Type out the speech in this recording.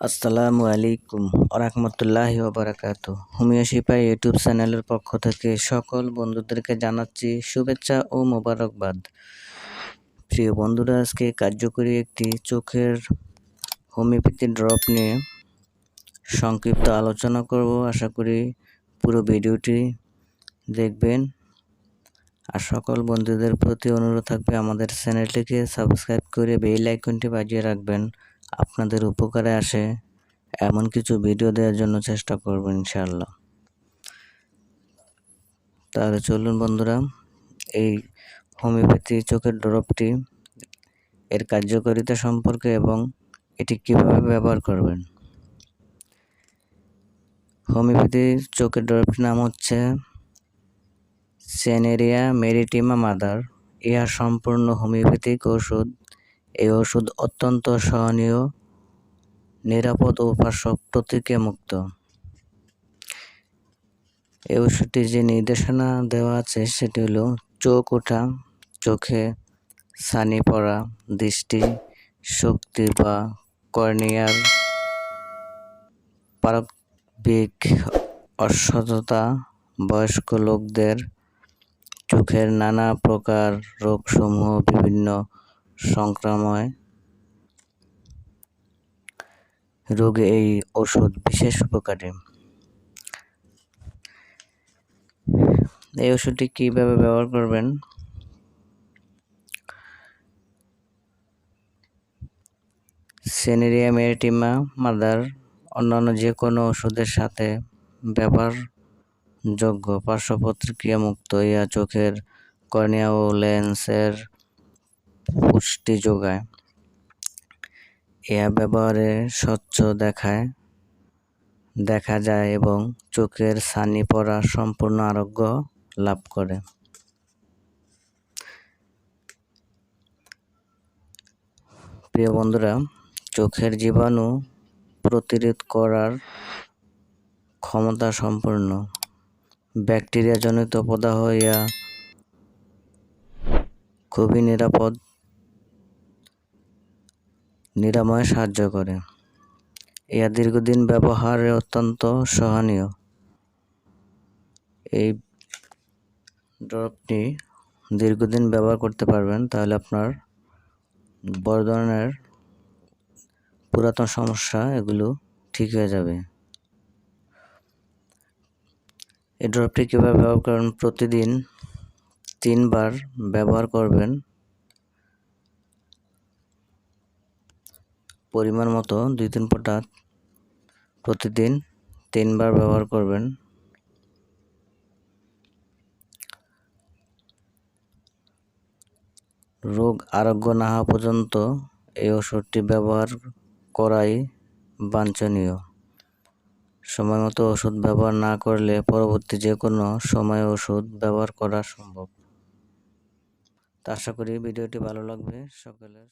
আসসালামু আলাইকুম আরহামতুল্লাহি ওবরাকাতু হুমিয়া শিপা ইউটিউব চ্যানেলের পক্ষ থেকে সকল বন্ধুদেরকে জানাচ্ছি শুভেচ্ছা ও মোবারকবাদ। প্রিয় বন্ধুরা, আজকে কার্যকরী একটি চোখের হোমিওপ্যাথি ড্রপ নিয়ে সংক্ষিপ্ত আলোচনা করব। আশা করি পুরো ভিডিওটি দেখবেন। আর সকল বন্ধুদের প্রতি অনুরোধ থাকবে আমাদের চ্যানেলটিকে সাবস্ক্রাইব করে বেল আইকনটি বাজিয়ে রাখবেন। আপনাদের উপকারে আসে, এমন কিছু ভিডিও দেওয়ার জন্য চেষ্টা করব ইনশাআল্লাহ। তাহলে চলুন বন্ধুরা, এই হোমিওপ্যাথি চোখের ড্রপটি, এর কার্যকারিতা সম্পর্কে এবং এটি কীভাবে ব্যবহার করবেন। হোমিওপ্যাথি চোখের ড্রপটির নাম হচ্ছে সেনেরিয়া মেরিটিমা মাদার ইহা সম্পূর্ণ হোমিওপ্যাথিক ওষুধ। এই ওষুধ অত্যন্ত সহনীয়, নিরাপদ ও পার্শ্ব প্রতিক্রিয়া মুক্ত। এই ওষুধটি যে নির্দেশনা দেওয়া আছে সেটি হলো চোখ ওঠা, চোখে ছানি পড়া, দৃষ্টি, শক্তি বা কর্নিয়ার পারবিক অসততা, বয়স্ক লোকদের চোখের নানা প্রকার রোগসমূহ, বিভিন্ন সংক্রাময় রোগে এই ওষুধ বিশেষ উপকারী। এই ওষুধটি কীভাবে ব্যবহার করবেন? সেনেরিয়া মেরিটিমা মাদার, অন্যান্য যে কোনো ওষুধের সাথে ব্যবহারযোগ্য পার্শ্ব প্রতিক্রিয়া মুক্ত ইয়া চোখের কর্নিয়া ও লেন্সের পুষ্টি যোগায়। ইহা ব্যবহারে স্বচ্ছ দেখায়, দেখা যায় এবং চোখের ছানি পড়া সম্পূর্ণ আরোগ্য লাভ করে। প্রিয় বন্ধুরা, চোখের জীবাণু প্রতিরোধ করার ক্ষমতা সম্পূর্ণ। ব্যাকটেরিয়াজনিত প্রদাহ, ইয়া খুবই নিরাপদ। নিরাময়ে সাহায্য করে। ইহা দীর্ঘদিন ব্যবহারে অত্যন্ত সহনীয়। এই ড্রপটি দীর্ঘদিন ব্যবহার করতে পারবেন, তাহলে আপনার বড় ধরনের পুরাতন সমস্যা এগুলো ঠিক হয়ে যাবে। এই ড্রপটি কীভাবে ব্যবহার করবেন? প্রতিদিন তিনবার ব্যবহার করবেন। পরিমাণ মতো দুই তিন ফোঁটা প্রতিদিন তিনবার ব্যবহার করবেন। রোগ আরোগ্য না হওয়া পর্যন্ত এই ওষুধটি ব্যবহার করাই বাঞ্ছনীয়। সময় মতো ওষুধ ব্যবহার না করলে পরবর্তী যে কোনো সময় ওষুধ ব্যবহার করা সম্ভব। তা আশা করি ভিডিওটি ভালো লাগবে। সকলের